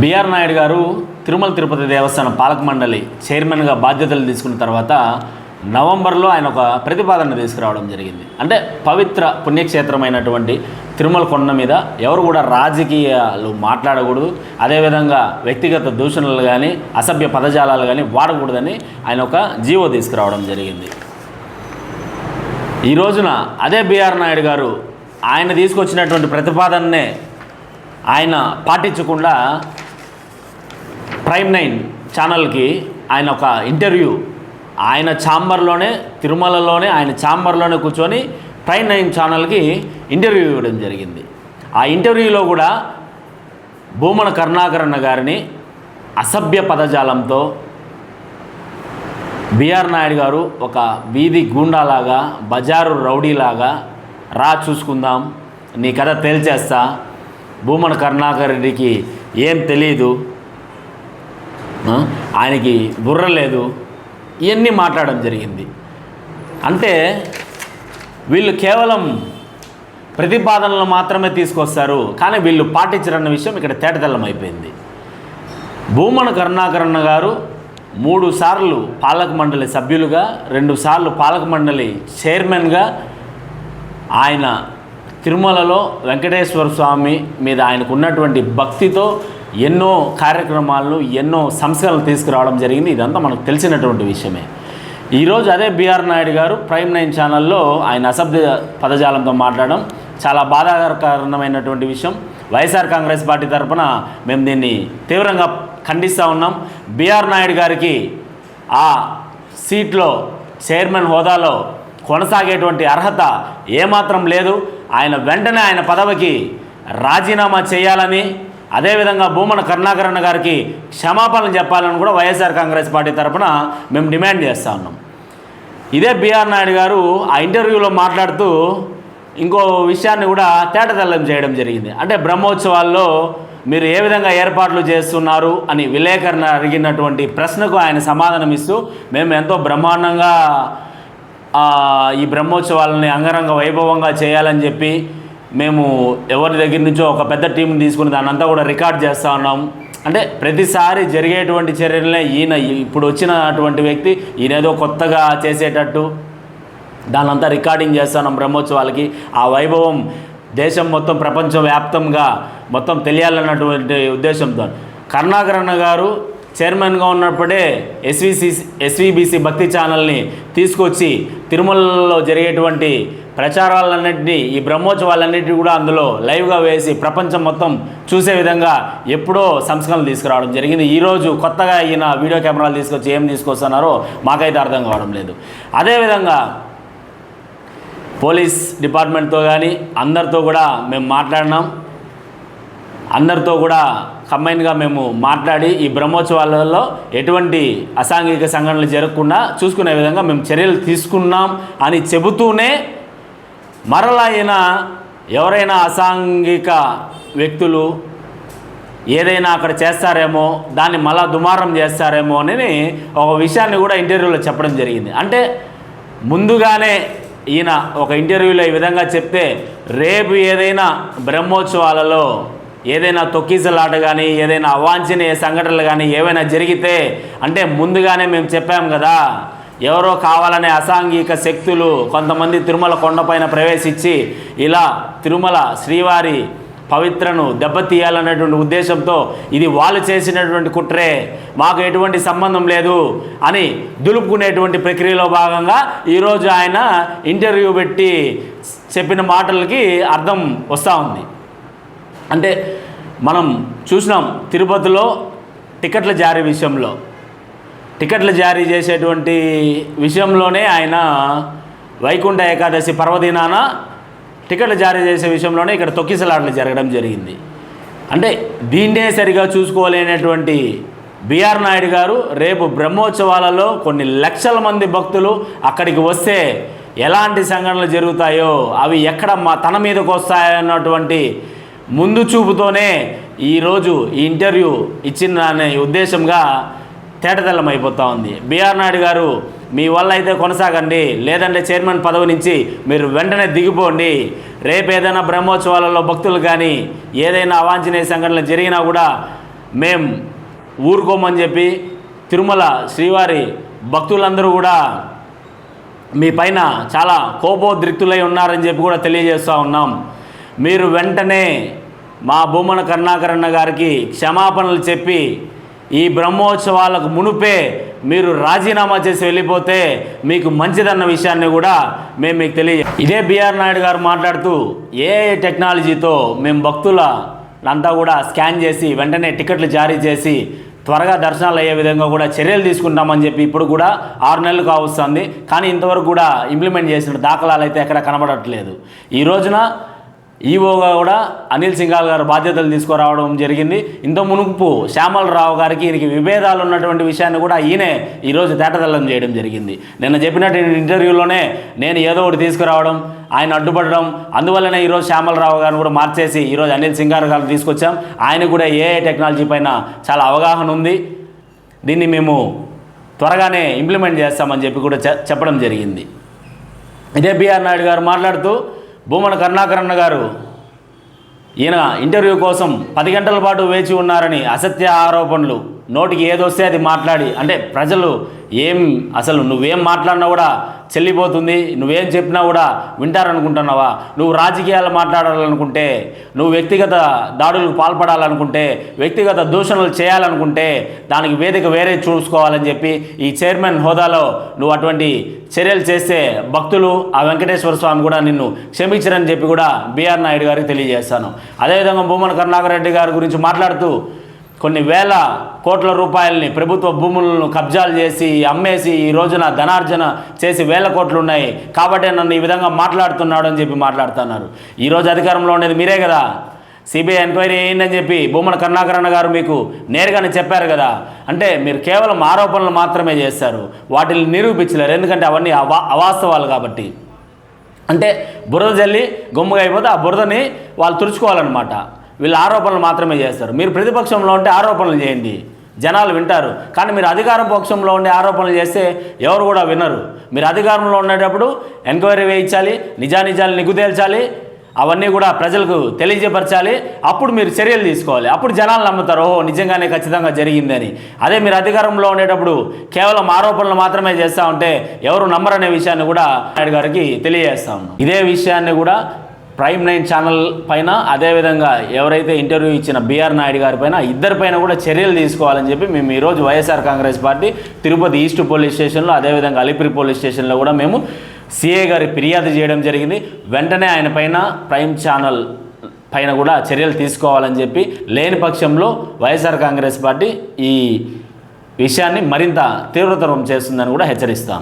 BR Naidu గారు తిరుమల తిరుపతి దేవస్థానం పాలక మండలి చైర్మన్గా బాధ్యతలు తీసుకున్న తర్వాత నవంబర్లో ఆయన ఒక ప్రతిపాదన తీసుకురావడం జరిగింది. అంటే పవిత్ర పుణ్యక్షేత్రమైనటువంటి తిరుమల కొండ మీద ఎవరు కూడా రాజకీయాలు మాట్లాడకూడదు. అదేవిధంగా వ్యక్తిగత దూషణలు కానీ అసభ్య పదజాలాలు కానీ వాడకూడదని ఆయన ఒక జీవో తీసుకురావడం జరిగింది. ఈ రోజున అదే బిఆర్ నాయుడు గారు ఆయన తీసుకొచ్చినటువంటి ప్రతిపాదననే ఆయన పాటించకుండా ప్రైమ్ నైన్ ఛానల్కి ఆయన ఒక ఇంటర్వ్యూ. ఆయన ఛాంబర్లోనే తిరుమలలోనే ఆయన ఛాంబర్లోనే కూర్చొని ప్రైమ్ నైన్ ఛానల్కి ఇంటర్వ్యూ ఇవ్వడం జరిగింది. ఆ ఇంటర్వ్యూలో కూడా భూమన కరుణాకరణ గారిని అసభ్య పదజాలంతో బిఆర్ నాయుడు గారు ఒక వీధి గూండాలాగా బజారు రౌడీలాగా రా చూసుకుందాం నీ కథ తేల్చేస్తా భూమన కరుణాకర్ రెడ్డికి ఏం తెలియదు ఆయనకి బుర్ర లేదు. ఇవన్నీ మాట్లాడడం జరిగింది. అంటే వీళ్ళు కేవలం ప్రతిపాదనలు మాత్రమే తీసుకొస్తారు. కానీ వీళ్ళు పాటించరన్న విషయం ఇక్కడ తేటతెల్లం అయిపోయింది. భూమన కరుణాకరణ గారు మూడు సార్లు పాలక మండలి సభ్యులుగా రెండు సార్లు పాలక మండలి చైర్మన్గా ఆయన తిరుమలలో వెంకటేశ్వర స్వామి మీద ఆయనకు ఉన్నటువంటి భక్తితో ఎన్నో కార్యక్రమాలను ఎన్నో సంస్కరణలు తీసుకురావడం జరిగింది. ఇదంతా మనకు తెలిసినటువంటి విషయమే. ఈరోజు అదే బీఆర్ నాయుడు గారు ప్రైమ్ నైన్ ఛానల్లో ఆయన అసభ్య పదజాలంతో మాట్లాడడం చాలా బాధాకరమైనటువంటి విషయం. వైఎస్ఆర్ కాంగ్రెస్ పార్టీ తరఫున మేము దీన్ని తీవ్రంగా ఖండిస్తూ ఉన్నాం. బీఆర్ నాయుడు గారికి ఆ సీట్లో చైర్మన్ హోదాలో కొనసాగేటువంటి అర్హత ఏమాత్రం లేదు. ఆయన వెంటనే ఆయన పదవికి రాజీనామా చేయాలని అదేవిధంగా భూమన కరుణాకరణ గారికి క్షమాపణలు చెప్పాలని కూడా వైఎస్ఆర్ కాంగ్రెస్ పార్టీ తరఫున మేము డిమాండ్ చేస్తూ ఉన్నాం. ఇదే బీఆర్ నాయుడు గారు ఆ ఇంటర్వ్యూలో మాట్లాడుతూ ఇంకో విషయాన్ని కూడా తేటతెల్లం చేయడం జరిగింది. అంటే బ్రహ్మోత్సవాల్లో మీరు ఏ విధంగా ఏర్పాట్లు చేస్తున్నారు అని విలేకరణ అడిగినటువంటి ప్రశ్నకు ఆయన సమాధానం ఇస్తూ మేము ఎంతో బ్రహ్మాండంగా ఈ బ్రహ్మోత్సవాలని అంగరంగ వైభవంగా చేయాలని చెప్పి మేము ఎవరి దగ్గర నుంచో ఒక పెద్ద టీంని తీసుకుని దానంతా అంతా కూడా రికార్డ్ చేస్తూ ఉన్నాం. అంటే ప్రతిసారి జరిగేటువంటి చర్యలనే ఈయన ఇప్పుడు వచ్చినటువంటి వ్యక్తి ఈయన ఏదో కొత్తగా చేసేటట్టు దానంతా రికార్డింగ్ చేస్తున్నాం బ్రహ్మోత్సవాలకి. ఆ వైభవం దేశం మొత్తం ప్రపంచవ్యాప్తంగా మొత్తం తెలియాలన్నటువంటి ఉద్దేశంతో. కరుణాకరణ గారు చైర్మన్గా ఉన్నప్పుడే ఎస్విసి ఎస్విబిసి భక్తి ఛానల్ని తీసుకొచ్చి తిరుమలలో జరిగేటువంటి ప్రచారాలన్నింటినీ ఈ బ్రహ్మోత్సవాలన్నింటినీ కూడా అందులో లైవ్గా వేసి ప్రపంచం మొత్తం చూసే విధంగా ఎప్పుడో సంస్కరణలు తీసుకురావడం జరిగింది. ఈరోజు కొత్తగా ఈయన వీడియో కెమెరాలు తీసుకొచ్చి ఏం తీసుకొస్తున్నారో మాకైతే అర్థం కావడం లేదు. అదేవిధంగా పోలీస్ డిపార్ట్మెంట్తో కానీ అందరితో కూడా మేము మాట్లాడినాం. అందరితో కూడా కంబైన్గా మేము మాట్లాడి ఈ బ్రహ్మోత్సవాలలో ఎటువంటి అసాంఘిక సంఘటనలు జరగకుండా చూసుకునే విధంగా మేము చర్యలు తీసుకున్నాం అని చెబుతూనే మరలా ఈయన ఎవరైనా అసాంఘిక వ్యక్తులు ఏదైనా అక్కడ చేస్తారేమో దాన్ని మళ్ళా దుమారం చేస్తారేమో అని ఒక విషయాన్ని కూడా ఇంటర్వ్యూలో చెప్పడం జరిగింది. అంటే ముందుగానే ఈయన ఒక ఇంటర్వ్యూలో ఈ విధంగా చెప్తే రేపు ఏదైనా బ్రహ్మోత్సవాలలో ఏదైనా తొక్కీసలాట కానీ ఏదైనా అవాంఛనీయ సంఘటనలు కానీ ఏవైనా జరిగితే అంటే ముందుగానే మేము చెప్పాం కదా ఎవరో కావాలనే అసాంఘిక శక్తులు కొంతమంది తిరుమల కొండపైన ప్రవేశించి ఇలా తిరుమల శ్రీవారి పవిత్రను దెబ్బతీయాలనేటువంటి ఉద్దేశంతో ఇది వాళ్ళు చేసినటువంటి కుట్రే మాకు ఎటువంటి సంబంధం లేదు అని దులుపుకునేటువంటి ప్రక్రియలో భాగంగా ఈరోజు ఆయన ఇంటర్వ్యూ పెట్టి చెప్పిన మాటలకి అర్థం వస్తూ ఉంది. అంటే మనం చూసినాం తిరుపతిలో టికెట్ల జారీ విషయంలో. టికెట్లు జారీ చేసేటువంటి విషయంలోనే ఆయన వైకుంఠ ఏకాదశి పర్వదినాన టికెట్లు జారీ చేసే విషయంలోనే ఇక్కడ తొక్కిసలాటలు జరగడం జరిగింది. అంటే దీన్నే సరిగా చూసుకోలేనటువంటి బిఆర్ నాయుడు గారు రేపు బ్రహ్మోత్సవాలలో కొన్ని లక్షల మంది భక్తులు అక్కడికి వస్తే ఎలాంటి సంఘటనలు జరుగుతాయో అవి ఎక్కడ మా తన మీదకు వస్తాయన్నటువంటి ముందు చూపుతోనే ఈరోజు ఈ ఇంటర్వ్యూ ఇచ్చిన అనే ఉద్దేశంగా తేటతెల్లం అయిపోతూ ఉంది. బీఆర్ నాయుడు గారు మీ వల్ల అయితే కొనసాగండి. లేదంటే చైర్మన్ పదవి నుంచి మీరు వెంటనే దిగిపోండి. రేపు ఏదైనా బ్రహ్మోత్సవాలలో భక్తులు కానీ ఏదైనా అవాంఛనీయ సంఘటనలు జరిగినా కూడా మేం ఊరుకోమని చెప్పి తిరుమల శ్రీవారి భక్తులందరూ కూడా మీ పైన చాలా కోపోద్రిక్తులై ఉన్నారని చెప్పి కూడా తెలియజేస్తూ ఉన్నాం. మీరు వెంటనే మా భూమన కరుణాకరణ గారికి క్షమాపణలు చెప్పి ఈ బ్రహ్మోత్సవాలకు మునుపే మీరు రాజీనామా చేసి వెళ్ళిపోతే మీకు మంచిదన్న విషయాన్ని కూడా మేము మీకు తెలియ ఇదే బిఆర్ నాయుడు గారు మాట్లాడుతూ ఏ టెక్నాలజీతో మేము భక్తుల అంతా కూడా స్కాన్ చేసి వెంటనే టికెట్లు జారీ చేసి త్వరగా దర్శనాలు అయ్యే విధంగా కూడా చర్యలు తీసుకుంటామని చెప్పి ఇప్పుడు కూడా ఆరు నెలలు కావస్తుంది కానీ ఇంతవరకు కూడా ఇంప్లిమెంట్ చేసిన దాఖలాలు అయితే ఎక్కడ కనబడట్లేదు. ఈ రోజున ఈవోగా కూడా అనిల్ సింఘాల్ గారు బాధ్యతలు తీసుకురావడం జరిగింది. ఇంత మునుపు శ్యామలరావు గారికి ఈయనకి విభేదాలు ఉన్నటువంటి విషయాన్ని కూడా ఈయనే ఈరోజు తేటతెల్లం చేయడం జరిగింది. నిన్న చెప్పినట్టు ఇంటర్వ్యూలోనే నేను ఏదో ఒకటి తీసుకురావడం ఆయన అడ్డుపడడం అందువల్లనే ఈరోజు శ్యామలరావు గారిని కూడా మార్చేసి ఈరోజు అనిల్ సింగార్ గారిని తీసుకొచ్చాం. ఆయన కూడా ఏఏ టెక్నాలజీ పైన చాలా అవగాహన ఉంది. దీన్ని మేము త్వరగానే ఇంప్లిమెంట్ చేస్తామని చెప్పి కూడా చెప్పడం జరిగింది. ఇదే బిఆర్ నాయుడు గారు మాట్లాడుతూ భూమన కరుణాకరణ గారు ఈయన ఇంటర్వ్యూ కోసం పది గంటల పాటు వేచి ఉన్నారని అసత్య ఆరోపణలు. నోటికి ఏదొస్తే అది మాట్లాడి అంటే ప్రజలు ఏం అసలు నువ్వేం మాట్లాడినా కూడా చెల్లిపోతుంది నువ్వేం చెప్పినా కూడా వింటారనుకుంటున్నావా? నువ్వు రాజకీయాలు మాట్లాడాలనుకుంటే నువ్వు వ్యక్తిగత దాడులకు పాల్పడాలనుకుంటే వ్యక్తిగత దూషణలు చేయాలనుకుంటే దానికి వేదిక వేరే చూసుకోవాలని చెప్పి ఈ చైర్మన్ హోదాలో నువ్వు అటువంటి చర్యలు చేస్తే భక్తులు ఆ వెంకటేశ్వర స్వామి కూడా నిన్ను క్షమించరని చెప్పి కూడా బీఆర్ నాయుడు గారికి తెలియజేస్తాను. అదేవిధంగా భూమన కరుణాకర్ రెడ్డి గారి గురించి మాట్లాడుతూ కొన్ని వేల కోట్ల రూపాయలని ప్రభుత్వ భూములను కబ్జాలు చేసి అమ్మేసి ఈ రోజున ధనార్జన చేసి వేల కోట్లు ఉన్నాయి. కాబట్టి నన్ను ఈ విధంగా మాట్లాడుతున్నాడు అని చెప్పి మాట్లాడుతున్నారు. ఈరోజు అధికారంలో ఉండేది మీరే కదా. సిబిఐ ఎంక్వైరీ అయిందని చెప్పి భూమన కరుణాకరణ గారు మీకు నేరుగానే చెప్పారు కదా. అంటే మీరు కేవలం ఆరోపణలు మాత్రమే చేస్తారు వాటిని నిరూపించలేరు. ఎందుకంటే అవన్నీ అవా అవాస్తవాలు కాబట్టి. అంటే బురద జల్లి గుమ్మగా అయిపోతే ఆ బురదని వాళ్ళు తుడుచుకోవాలన్నమాట. వీళ్ళు ఆరోపణలు మాత్రమే చేస్తారు. మీరు ప్రతిపక్షంలో ఉంటే ఆరోపణలు చేయండి. జనాలు వింటారు. కానీ మీరు అధికారం పక్షంలో ఉండే ఆరోపణలు చేస్తే ఎవరు కూడా వినరు. మీరు అధికారంలో ఉండేటప్పుడు ఎంక్వైరీ వేయించాలి నిజానిజాలు నిగ్గు అవన్నీ కూడా ప్రజలకు తెలియజేపరచాలి అప్పుడు మీరు చర్యలు తీసుకోవాలి. అప్పుడు జనాలు నమ్ముతారు ఓహో నిజంగానే ఖచ్చితంగా జరిగిందని. అదే మీరు అధికారంలో ఉండేటప్పుడు కేవలం ఆరోపణలు మాత్రమే చేస్తూ ఉంటే ఎవరు నమ్మరనే విషయాన్ని కూడా నాయుడు గారికి తెలియజేస్తా ఇదే విషయాన్ని కూడా ప్రైమ్ నైన్ ఛానల్ పైన అదేవిధంగా ఎవరైతే ఇంటర్వ్యూ ఇచ్చిన బీఆర్ నాయుడు గారి పైన ఇద్దరి పైన కూడా చర్యలు తీసుకోవాలని చెప్పి మేము ఈరోజు YSR Congress party Tirupati east police స్టేషన్లో అదేవిధంగా అలిపిరి పోలీస్ స్టేషన్లో కూడా మేము సిఏ గారి ఫిర్యాదు చేయడం జరిగింది. వెంటనే ఆయన పైన ప్రైమ్ ఛానల్ పైన కూడా చర్యలు తీసుకోవాలని చెప్పి లేని పక్షంలో వైఎస్ఆర్ కాంగ్రెస్ పార్టీ ఈ విషయాన్ని మరింత తీవ్రతరం చేస్తుందని కూడా హెచ్చరిస్తాం.